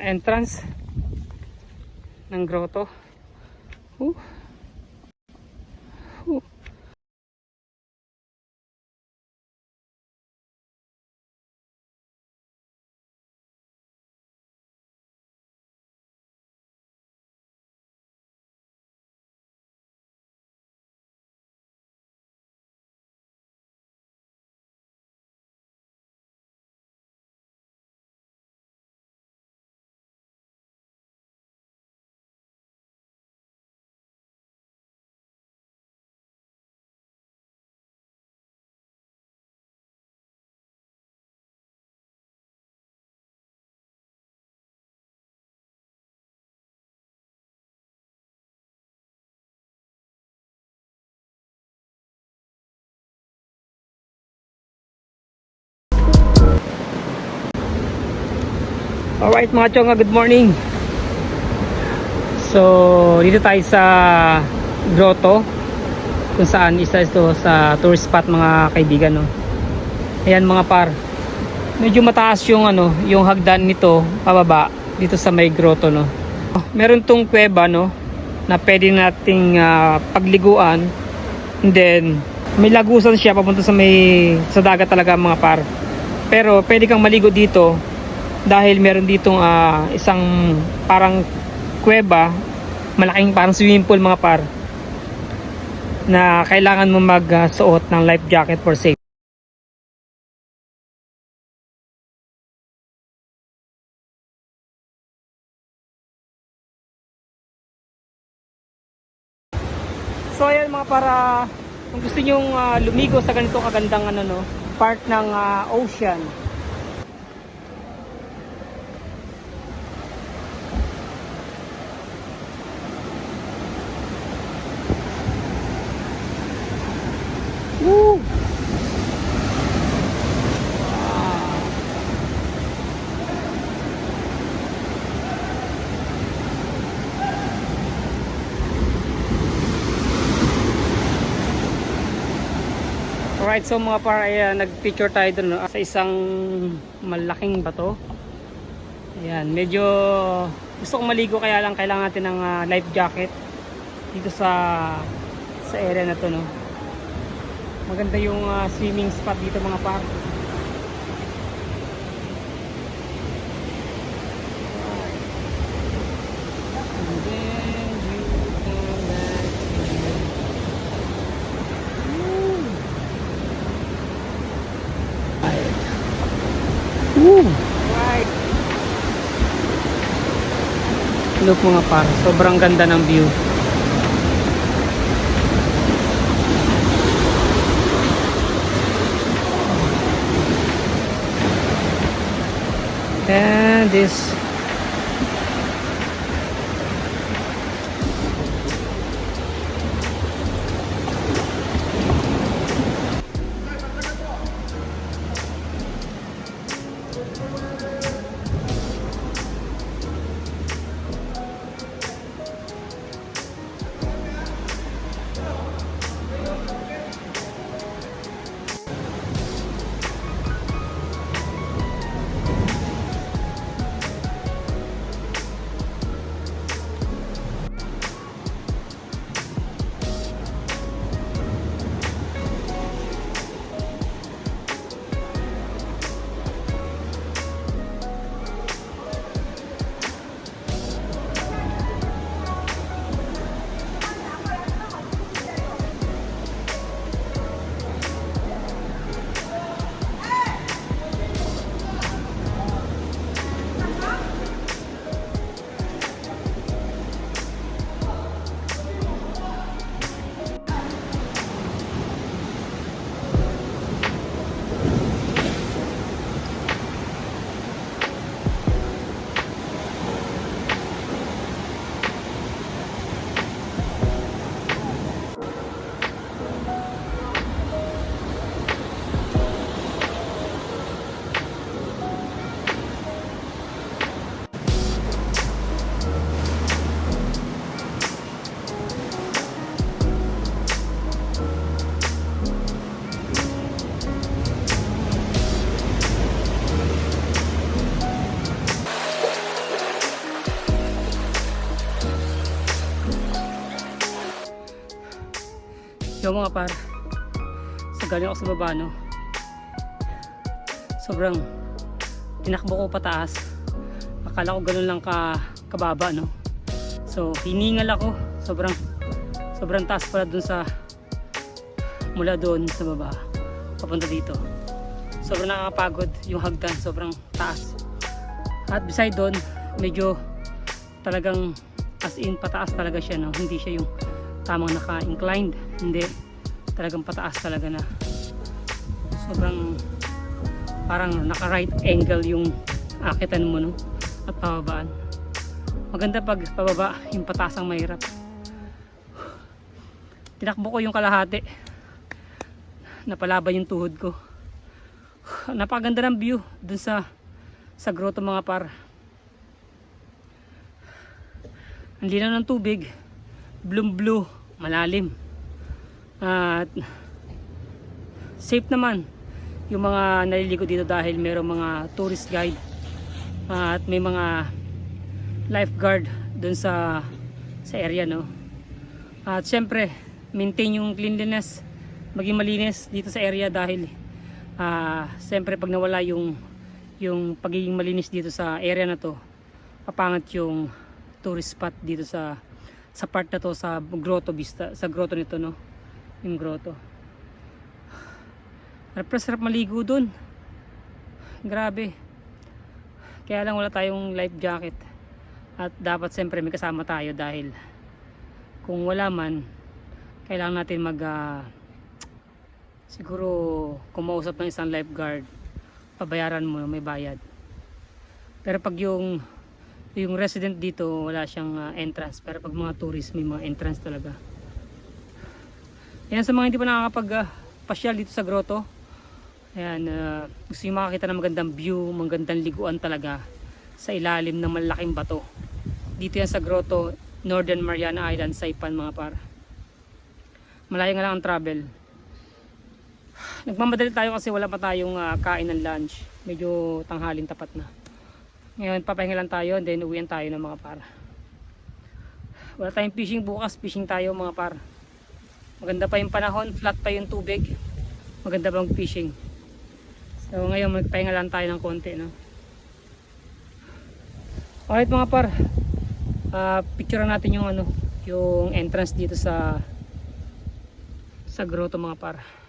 entrance ng grotto. Uh. Uh. Alright mga chonga, good morning. So, dito tayo sa grotto kung saan isa ito sa tourist spot mga kaibigan no. Ayan mga par. Medyo mataas yung ano, yung hagdan nito pababa dito sa may grotto no. Meron tong kuweba no na pwede nating ah, pagliguan and then may lagusan siya papunta sa may sa dagat talaga mga par. Pero pwede kang maligo dito dahil meron ditong ah, isang parang kuweba, malaking parang swimming pool mga par na kailangan mo magsuot ng life jacket for safety. So ayan mga para kung gusto niyo lumigo sa ganito kagandang ano no, part ng ah, ocean. Woo! Alright, so mga par, ayan, nag-picture tayo dun no, sa isang malaking bato. Ayan, medyo gusto kong maligo kaya lang kailangan natin ng ah, life jacket dito sa sa area na to no. Maganda yung ah, swimming spot dito mga par. Right. Look mga par, sobrang ganda ng view. And this Yung mga par. Sa galing ako sa baba, no? Sobrang tinakbo ko pataas. Akala ko ganun lang ka kababa, no? So, hiningal ako. Sobrang sobrang taas pala dun sa mula doon sa baba papunta dito. Sobrang nakakapagod yung hagdan, sobrang taas. At beside doon, medyo talagang as in pataas talaga siya, no? Hindi siya yung tamang naka-inclined. Hindi. Talagang pataas talaga na. Sobrang parang naka-right angle yung akitan mo, no? At pababaan. Maganda pag pababa, yung pataas ang mahirap. Tinakbo ko yung kalahati. Napalaban yung tuhod ko. Napakaganda ng view dun sa sa grotto mga par. Ang linaw ng tubig, blue blue, malalim. At safe naman yung mga naliligo dito dahil mayroong mga tourist guide at may mga lifeguard dun sa sa area no. At syempre, maintain yung cleanliness, maging malinis dito sa area dahil ah syempre pag nawala yung yung pagiging malinis dito sa area na to, papangat yung tourist spot dito sa sa part na to sa grotto vista, sa grotto nito no. Yung grotto. Sarap maligo dun. Grabe. Kaya lang wala tayong life jacket. At dapat siyempre may kasama tayo dahil kung wala man, kailangan natin mag ah, siguro kumausap ng isang lifeguard pabayaran mo may bayad pero pag yung yung resident dito wala siyang ah, entrance pero pag mga tourist may mga entrance talaga yan sa mga hindi pa nakakapag ah, pasyal dito sa grotto ayan ah, gusto nyo makakita ng magandang view magandang liguan talaga sa ilalim ng malaking bato. Dito yan sa grotto Northern Mariana Island Saipan mga par. Malayo nga lang ang travel. Nagmamadali tayo kasi wala pa tayong ah, kain ng lunch. Medyo tanghalin tapat na. Ngayon papahinga lang tayo and then uwian tayo ng mga par. Wala tayong fishing bukas fishing tayo mga par maganda pa yung panahon flat pa yung tubig. Maganda bang fishing so ngayon magpahinga lang tayo ng konti no? Alright mga par. Uh, picture natin yung ano yung entrance dito sa sa grotto mga par